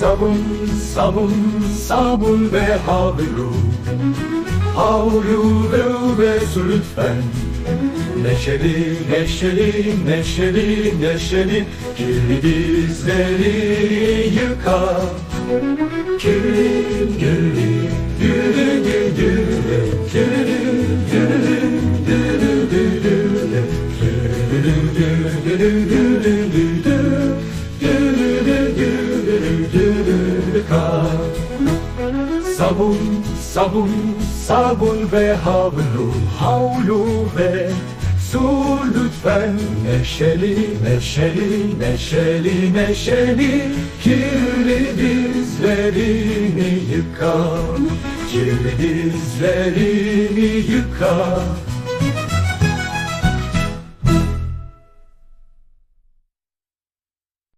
Sabun, sabun, sabun ve havlu. Havlu ve su lütfen. Neşeli, neşeli, neşeli, neşeli. Kirli dizleri yıka. Kirli, kirli, gülü gülü gülü Gülü gülü gülü gülü Gülü gülü gülü gülü Gülü Sabun, sabun, sabun ve havlu, havlu ve su lütfen. Neşeli, neşeli, neşeli, neşeli Kirli dizlerini yıka. Kirli dizlerini yıka